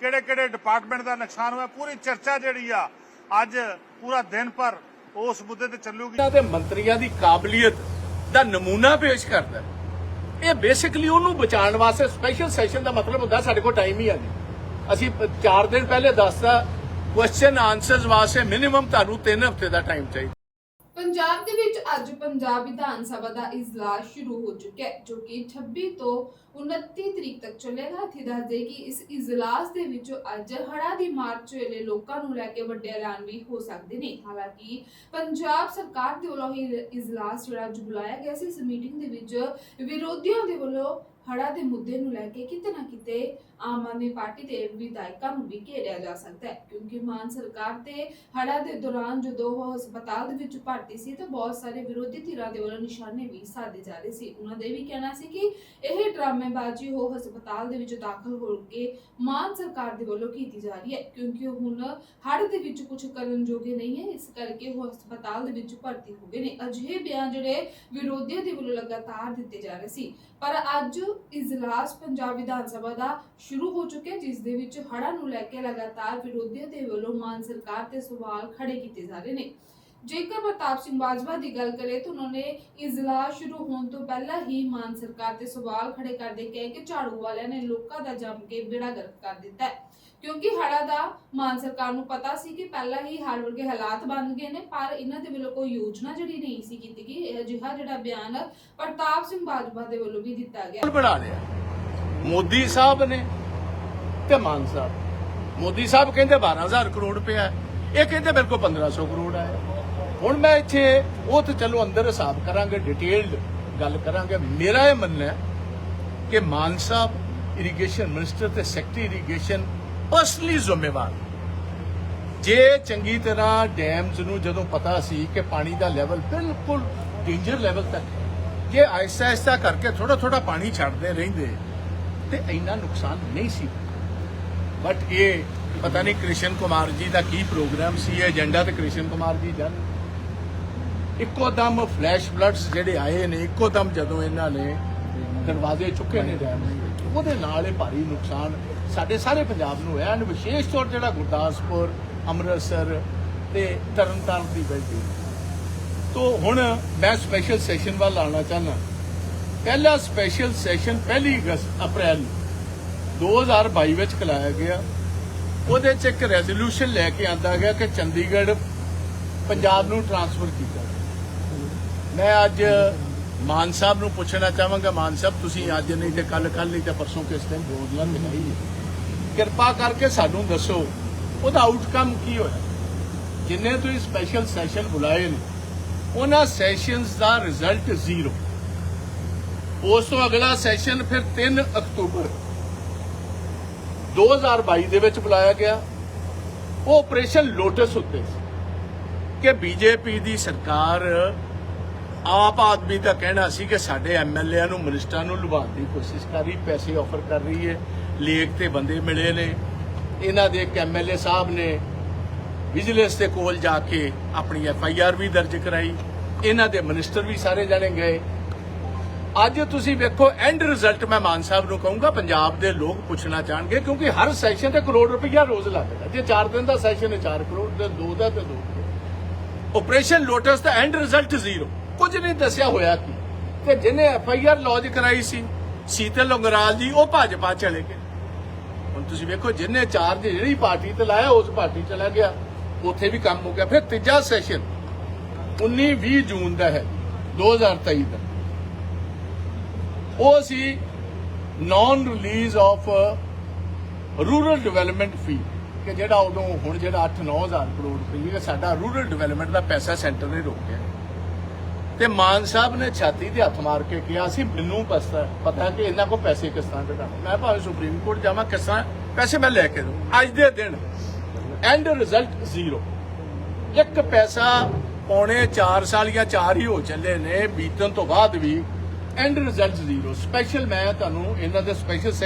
ਕਿਹੜੇ ਕਿਹੜੇ ਡਿਪਾਰਟਮੈਂਟ ਦਾ ਨੁਕਸਾਨ ਹੋਇਆ, ਪੂਰੀ ਚਰਚਾ ਜਿਹੜੀ ਆ, ਅੱਜ ਪੂਰਾ ਦਿਨ ਪਰ ਉਸ ਮੁੱਦੇ ਤੇ ਚੱਲੂਗੀ। ਇਹਨਾਂ ਮੰਤਰੀਆਂ ਦੀ ਕਾਬਲੀਅਤ ਦਾ ਨਮੂਨਾ ਪੇਸ਼ ਕਰਦਾ ਇਹ ਬੇਸਿਕਲੀ ਉਹਨੂੰ ਬਚਾਉਣ ਵਾਸਤੇ ਸਪੈਸ਼ਲ ਸੈਸ਼ਨ ਦਾ ਮਤਲਬ ਹੁੰਦਾ, ਸਾਡੇ ਕੋਲ ਟਾਈਮ ਹੀ ਆ ਨਹੀਂ ਅਸੀਂ 4 ਦਿਨ ਪਹਿਲੇ ਦੱਸਦਾ ਕੁਐਸਚਨ ਆਨਸਰਸ ਵਾਸਤੇ ਮਿਨੀਮਮ ਤੁਹਾਨੂੰ 3 ਹਫ਼ਤੇ ਦਾ ਟਾਈਮ ਚਾਹੀਦਾ। ਪੰਜਾਬ ਦੇ ਵਿੱਚ ਅੱਜ ਪੰਜਾਬ ਵਿਧਾਨ ਸਭਾ ਦਾ ਇਜਲਾਸ ਸ਼ੁਰੂ ਹੋ ਚੁੱਕਿਆ ਹੈ, ਜੋ ਕਿ 26 ਤੋਂ 29 ਤਰੀਕ ਤੱਕ ਚੱਲੇਗਾ। ਇੱਥੇ ਦੱਸ ਦੇ ਕਿ ਇਸ ਇਜਲਾਸ ਦੇ ਵਿੱਚ ਅੱਜ ਹੜਾ ਦੀ ਮਾਰਚ ਵੇਲੇ ਲੋਕਾਂ ਨੂੰ ਲੈ ਕੇ ਵੱਡੇ ਐਲਾਨ ਵੀ ਹੋ ਸਕਦੇ ਨੇ। ਹਾਲਾਂਕਿ ਪੰਜਾਬ ਸਰਕਾਰ ਦੇ ਵੱਲੋਂ ਹੀ ਇਜਲਾਸ ਜਿਹੜਾ ਅੱਜ ਬੁਲਾਇਆ ਗਿਆ ਸੀ, ਇਸ ਮੀਟਿੰਗ ਦੇ ਵਿੱਚ ਵਿਰੋਧੀਆਂ ਦੇ ਵੱਲੋਂ ਹੜਾ ਦੇ ਮੁੱਦੇ ਨੂੰ ਲੈ ਕੇ ਕਿਤੇ ਨਾ ਕਿਤੇ ਆਮ ਆਦਮੀ ਪਾਰਟੀ ਦੇ ਵਿਧਾਇਕਾਂ ਨੂੰ ਵੀ ਘੇਰਿਆ ਜਾ ਸਕਦਾ ਹੈ। ਕਿਉਂਕਿ ਮਾਨ ਸਰਕਾਰ ਤੇ ਹੜਾ ਦੇ ਦੌਰਾਨ ਜਦੋਂ ਉਹ ਹਸਪਤਾਲ ਦੇ ਵਿੱਚ ਭਰਤੀ ਸੀ ਤਾਂ ਬਹੁਤ ਸਾਰੇ ਵਿਰੋਧੀ ਧਿਰਾਂ ਦੇ ਵੱਲੋਂ ਨਿਸ਼ਾਨੇ ਵੀ ਸਾਧੇ ਜਾ ਰਹੇ ਸੀ। ਉਹਨਾਂ ਦਾ ਵੀ ਕਹਿਣਾ ਸੀ ਕਿ ਇਹ ਡਰਾਮੇਬਾਜ਼ੀ ਉਹ ਹਸਪਤਾਲ ਦੇ ਵਿੱਚ ਦਾਖਲ ਹੋ ਕੇ ਮਾਨ ਸਰਕਾਰ ਦੇ ਵੱਲੋਂ ਕੀਤੀ ਜਾ ਰਹੀ ਹੈ। ਕਿਉਂਕਿ ਉਹ ਹੁਣ ਹੜ ਦੇ ਵਿੱਚ ਕੁਝ ਕਰਨ ਜੋਗੇ ਨਹੀਂ ਹੈ। ਇਸ ਕਰਕੇ ਉਹ ਹਸਪਤਾਲ ਦੇ ਵਿੱਚ ਭਰਤੀ ਹੋ ਗਏ ਨੇ। ਅਜਿਹੇ ਬਿਆਨ ਜਿਹੜੇ ਵਿਰੋਧੀਆਂ ਦੇ ਵੱਲੋਂ ਲਗਾਤਾਰ ਦਿੱਤੇ ਜਾ ਰਹੇ ਸੀ। ਪਰ ਅੱਜ ਇਜਲਾਸ ਪੰਜਾਬ ਵਿਧਾਨ ਸਭਾ ਦਾ ਸ਼ੁਰੂ ਹੋ ਚੁੱਕਿਆ, ਜਿਸ ਦੇ ਵਿੱਚ ਹੜ੍ਹਾਂ ਨੂੰ ਲੈ ਕੇ ਲਗਾਤਾਰ ਵਿਰੋਧੀਆਂ ਦੇ ਵੱਲੋਂ ਮਾਨ ਸਰਕਾਰ ਤੇ ਸਵਾਲ ਖੜੇ ਕੀਤੇ ਜਾ ਰਹੇ ਨੇ। ਜੇਕਰ ਪ੍ਰਤਾਪ ਸਿੰਘ ਬਾਜਵਾ ਦੀ ਗੱਲ ਕਰੇ ਤਾਂ ਉਹਨਾਂ ਨੇ ਇਜਲਾਸ ਸ਼ੁਰੂ ਹੋਣ ਤੋਂ ਪਹਿਲਾਂ ਹੀ ਮਾਨ ਸਰਕਾਰ ਤੇ ਸਵਾਲ ਖੜੇ ਕਰਦੇ ਕਹੇ ਕਿ ਝਾੜੂ ਵਾਲਿਆਂ ਨੇ ਲੋਕਾਂ ਦਾ ਜੰਮ ਕੇ ਬੇੜਾ ਗਰਕ ਕਰ ਦਿੱਤਾ ਹੈ। ਕਿਉਂਕਿ ਹੜਾ ਦਾ ਮਾਨ ਸਰਕਾਰ ਨੂੰ ਪਤਾ ਸੀ ਕਿ ਪਹਿਲਾਂ ਹੀ ਹੜ ਵਰਗੇ ਹਾਲਾਤ ਬਣ ਗਏ ਨੇ, ਪਰ ਇਹਨਾਂ ਦੇ ਵੱਲੋਂ ਕੋਈ ਯੋਜਨਾ ਜਿਹੜੀ ਨਹੀਂ ਸੀ ਕੀਤੀ ਗਈ ਇਹ ਜਿਹੜਾ ਬਿਆਨ ਪ੍ਰਤਾਪ ਸਿੰਘ ਬਾਜਵਾ ਦੇ ਵੱਲੋਂ ਵੀ ਦਿੱਤਾ ਗਿਆ। ਬਣਾ ਲਿਆ। ਮੋਦੀ ਸਾਹਿਬ ਨੇ ਤੇ ਮਾਨ ਸਾਹਿਬ। ਮੋਦੀ ਸਾਹਿਬ ਕਹਿੰਦੇ 12000 ਕਰੋੜ ਰੁਪਇਆ ਇਹ ਕਹਿੰਦੇ ਮੇਰੇ ਕੋਲ 1500 ਕਰੋੜ ਆਇਆ। ਹੁਣ ਮੈਂ ਇੱਥੇ, ਉਹ ਤੇ ਚਲੋ ਅੰਦਰ ਹਿਸਾਬ ਕਰਾਂਗੇ ਡਿਟੇਲਡ ਗੱਲ ਕਰਾਂਗੇ। ਮੇਰਾ ਇਹ ਮੰਨਣਾ ਹੈ ਕਿ ਮਾਨ ਸਾਹਿਬ ਇਰੀਗੇਸ਼ਨ ਮਿਨਿਸਟਰ ਤੇ ਸੈਕਟਰੀ ਇਰੀਗੇਸ਼ਨ ਪਰਸਨਲੀ ਜ਼ਿੰਮੇਵਾਰ ਜੇ ਚੰਗੀ ਤਰ੍ਹਾਂ ਡੈਮਸ ਨੂੰ ਜਦੋਂ ਪਤਾ ਸੀ ਕਿ ਪਾਣੀ ਦਾ ਲੈਵਲ ਬਿਲਕੁਲ ਡੇਂਜਰ ਲੈਵਲ ਤੱਕ ਜੇ ਆਇਸਾ ਆਹਿਸਤਾ ਕਰਕੇ ਥੋੜਾ ਥੋੜਾ ਪਾਣੀ ਛੱਡਦੇ ਰਹਿੰਦੇ, ਤੇ ਇੰਨਾ ਨੁਕਸਾਨ ਨਹੀਂ ਸੀ। ਬਟ ਇਹ ਪਤਾ ਨਹੀਂ ਕ੍ਰਿਸ਼ਨ ਕੁਮਾਰ ਜੀ ਦਾ ਕੀ ਪ੍ਰੋਗਰਾਮ ਸੀ, ਇਹ ਏਜੰਡਾ ਤੇ ਕ੍ਰਿਸ਼ਨ ਕੁਮਾਰ ਜੀ ਜਾਣ। ਇੱਕੋ ਦਮ ਫਲੈਸ਼ ਫਲੱਡਸ ਜਿਹੜੇ ਆਏ ਨੇ, ਇੱਕੋ ਦਮ ਜਦੋਂ ਇਹਨਾਂ ਨੇ ਦਰਵਾਜ਼ੇ ਚੁੱਕੇ ਨੇ ਡੈਮ ਉਹਦੇ ਨਾਲ ਇਹ ਭਾਰੀ ਨੁਕਸਾਨ ਸਾਡੇ ਸਾਰੇ ਪੰਜਾਬ ਨੂੰ ਹੋਇਆ। ਐਂਡ ਵਿਸ਼ੇਸ਼ ਤੌਰ ਜਿਹੜਾ ਗੁਰਦਾਸਪੁਰ ਅੰਮ੍ਰਿਤਸਰ ਤੇ ਤਰਨਤਾਰਨ ਦੀ ਬੈਲਟ ਤੋ ਹੁਣ ਮੈਂ ਸਪੈਸ਼ਲ ਸੈਸ਼ਨ ਵੱਲ ਆਉਣਾ ਚਾਹਨਾ ਪਹਿਲਾ ਸਪੈਸ਼ਲ ਸੈਸ਼ਨ ਪਹਿਲੀ ਅਗਸਤ, ਅਪ੍ਰੈਲ 2022 ਵਿੱਚ ਕਲਾਇਆ ਗਿਆ। ਉਹਦੇ ਚ ਇੱਕ ਰੈਜ਼ੋਲੂਸ਼ਨ ਲੈ ਕੇ ਆਂਦਾ ਗਿਆ ਕਿ ਚੰਡੀਗੜ੍ਹ ਪੰਜਾਬ ਨੂੰ ਟਰਾਂਸਫਰ ਕੀਤਾ ਮੈਂ ਅੱਜ ਮਾਨ ਸਾਹਿਬ ਨੂੰ ਪੁੱਛਣਾ ਚਾਹਾਂਗਾ। ਮਾਨ ਸਾਹਿਬ, ਤੁਸੀਂ ਅੱਜ ਨਹੀਂ ਤੇ ਕੱਲ ਕੱਲ ਨਹੀਂ ਤੇ ਪਰਸੋਂ ਕਿਸ ਦਿਨ ਬੋਲਣਾ ਦਿਖਾਈ ਕਿਰਪਾ ਕਰਕੇ ਸਾਨੂੰ ਦੱਸੋ ਉਹਦਾ ਆਊਟਕਮ ਕੀ ਹੋਇਆ? ਜਿੰਨੇ ਤੁਸੀਂ ਸਪੈਸ਼ਲ ਸੈਸ਼ਨ ਬੁਲਾਏ ਨੇ, ਉਹਨਾਂ ਸੈਸ਼ਨਸ ਦਾ ਰਿਜ਼ਲਟ ਜ਼ੀਰੋ ਉਸ ਤੋਂ ਅਗਲਾ ਸੈਸ਼ਨ ਫਿਰ 3 ਅਕਤੂਬਰ। 2022 ਦੇ ਵਿੱਚ ਬੁਲਾਇਆ ਗਿਆ। ਉਹ ਆਪਰੇਸ਼ਨ ਲੋਟਸ ਉੱਤੇ ਸੀ। ਕਿ ਬੀਜੇਪੀ ਦੀ ਸਰਕਾਰ ਆਪ ਆਦਮੀ ਦਾ ਕਹਿਣਾ ਸੀ ਕਿ ਸਾਡੇ ਐਮਐਲਏ ਨੂੰ ਮਿਨਿਸਟਰਾਂ ਨੂੰ ਲੁਭਾਉਣ ਦੀ ਕੋਸ਼ਿਸ਼ ਕਰ ਰਹੀ, ਪੈਸੇ ਆਫਰ ਕਰ ਰਹੀ ਹੈ। ਲੇਕ ਤੇ ਬੰਦੇ ਮਿਲੇ ਨੇ। ਇਹਨਾਂ ਦੇ ਇੱਕ ਐਮਐਲਏ ਸਾਹਿਬ ਨੇ ਵਿਜੀਲੈਂਸ ਦੇ ਕੋਲ ਜਾ ਕੇ ਆਪਣੀ ਐਫਆਈਆਰ ਵੀ ਦਰਜ ਕਰਾਈ। ਇਹਨਾਂ ਦੇ ਮਿਨਿਸਟਰ ਵੀ ਸਾਰੇ ਜਾਣੇ ਗਏ। ਅੱਜ ਤੁਸੀਂ ਵੇਖੋ ਐਂਡ ਰਿਜ਼ਲਟ ਮੈਂ ਮਾਨ ਸਾਹਿਬ ਨੂੰ ਕਹੂੰਗਾ, ਪੰਜਾਬ ਦੇ ਲੋਕ ਪੁੱਛਣਾ ਚਾਹਣਗੇ, ਕਿਉਂਕਿ ਹਰ ਸੈਸ਼ਨ ਤੇ ਕਰੋੜ ਰੁਪਈਆ ਰੋਜ਼ ਲੱਗਦਾ ਜੇ 4 ਦਿਨ ਦਾ ਸੈਸ਼ਨ ਹੈ 4 ਕਰੋੜ ਤੇ 2 ਦਾ ਤੇ 2 ਕਰੋੜ। ਆਪਰੇਸ਼ਨ ਲੋਟਸ ਦਾ ਐਂਡ ਰਿਜ਼ਲਟ ਜ਼ੀਰੋ ਕੁਝ ਨਹੀਂ ਦੱਸਿਆ ਹੋਇਆ ਕੀ। ਤੇ ਜਿਹਨੇ ਐਫ ਆਈ ਆਰ ਲੌਜ ਕਰਾਈ ਸੀ, ਸੀਤਲ ਉਂਗਰਾਲ ਜੀ, ਉਹ ਭਾਜਪਾ ਚਲੇ ਗਏ। ਤੁਸੀਂ ਵੇਖੋ ਜਿੰਨੇ ਚਾਰਜ ਜਿਹੜੀ ਪਾਰਟੀ ਤੇ ਲਾਇਆ, ਉਸ ਪਾਰਟੀ ਚਲਾ ਗਿਆ। ਉੱਥੇ ਵੀ ਕੰਮ ਹੋ ਗਿਆ। ਫਿਰ ਤੀਜਾ ਸੈਸ਼ਨ 19 20 ਜੂਨ ਦਾ ਹੈ 2023 ਦਾ। ਉਹ ਸੀ non release of rural development fee ਕਿ ਜਿਹੜਾ ਉਦੋਂ ਹੁਣ ਜਿਹੜਾ 8-9000 ਕਰੋੜ ਰੁਪਏ ਸਾਡਾ ਰੂਰਲ ਡਿਵੈਲਪਮੈਂਟ ਦਾ ਪੈਸਾ ਸੈਂਟਰ ਨੇ ਰੋਕਿਆ ਤੇ ਮਾਨ ਸਾਹਿਬ ਨੇ ਛਾਤੀ ਤੇ ਹੱਥ ਮਾਰ ਕੇ ਕਿਹਾ ਸੀ, ਮੈਨੂੰ ਪਤਾ ਪਤਾ ਕਿ ਇਹਨਾਂ ਕੋ ਪੈਸੇ ਕਿਸ ਤਰ੍ਹਾਂ ਕਢਾਣੇ ਮੈਂ ਭਾਵੇਂ ਸੁਪਰੀਮ ਕੋਰਟ ਜਾਵਾਂ, ਕਿਸ ਤਰ੍ਹਾਂ ਪੈਸੇ ਮੈਂ ਲੈ ਕੇ ਦੂੰ ਅੱਜ ਦੇ ਦਿਨ ਐਂਡ ਰਿਜ਼ਲਟ ਜ਼ੀਰੋ ਇੱਕ ਪੈਸਾ ਪੌਣੇ 4 ਸਾਲ ਜਾਂ 4 ਹੀ ਹੋ ਚੱਲੇ ਨੇ, ਬੀਤਣ ਤੋਂ ਬਾਅਦ ਵੀ ਐਂਡ ਰਿਜ਼ਲਟ ਜ਼ੀਰੋ ਸਪੈਸ਼ਲ ਮੈਂ ਤੁਹਾਨੂੰ ਇਹਨਾਂ ਦੇ ਸਪੈਸ਼ਲ